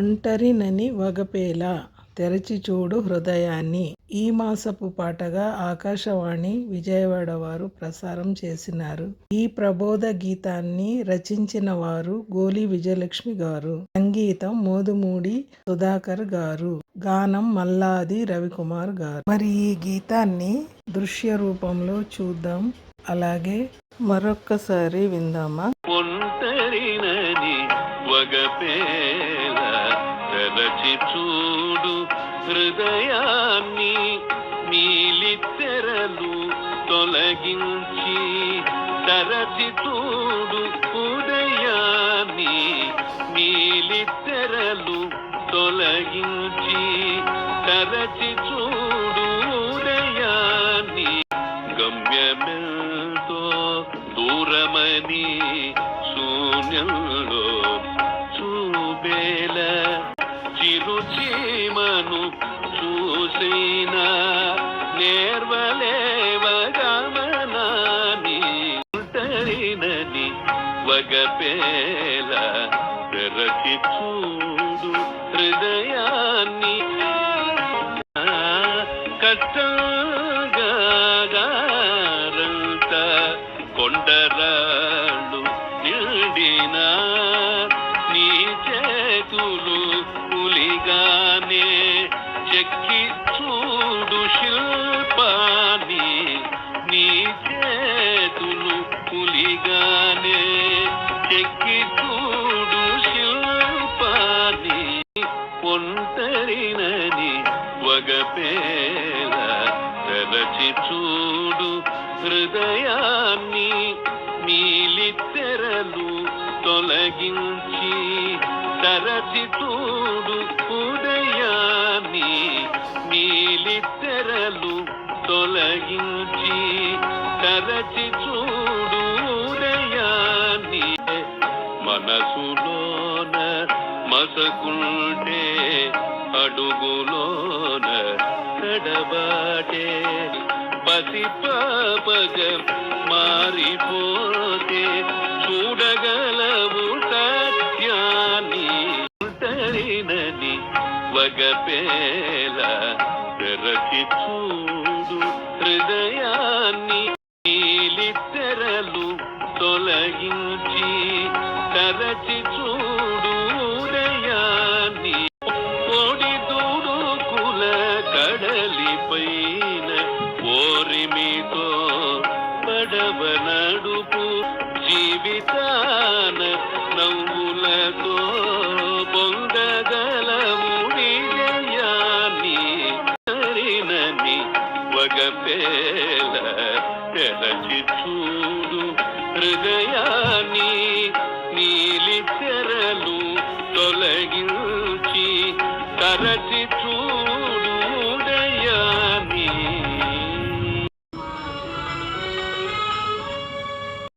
ఒంటరినని వగపేల తెరచి చూడు హృదయాన్ని. ఈ మాసపు పాటగా ఆకాశవాణి విజయవాడ వారు ప్రసారం చేసినారు. ఈ ప్రబోధ గీతాన్ని రచించిన వారు గోలి విజయలక్ష్మి గారు. సంగీతం మోదుమూడి సుధాకర్ గారు. గానం మల్లాది రవికుమార్ గారు. మరి ఈ గీతాన్ని దృశ్య రూపంలో చూద్దాం. అలాగే మరొక్కసారి విందామా? ఒంటరినని వగపేల తలచి చూడు హృదయాన్ని నీలిత్తెరలు తొలగించి తరచి చూడు ఉదయాన్ని నీలిత్తెరలు తొలగించి తరచి చూడు ఉదయాన్ని గమ్యమెంతో దూరమని శూన్యంలో వగపేల తెరచి చూడు హృదయాన్ని. కష్టం వగపేల తెరచి చూడు హృదయాన్ని నీలిత్తెరలు తొలగించి తరచి చూడు ఉదయాన్ని తెరలు తొలగించి తరచి చూడు ఉదయాన్ని మనసులోన మసకుంటే అడుగులోన తడబాటే పసి పాపగ మారిపోతే చూడగలవు సత్యాన్ని. ఒంటరినని వగపేల తెరచి చూడు హృదయాన్ని. నీలిత్తెరలు తొలగించి తరచి చూడు పడవ నడుపు జీవితాన నవ్వులతో పొందగలము విజయాన్ని హరినని వగపేల తెరచి చూడు హృదయాన్ని నీలి తెరలు తొలగించి తరచ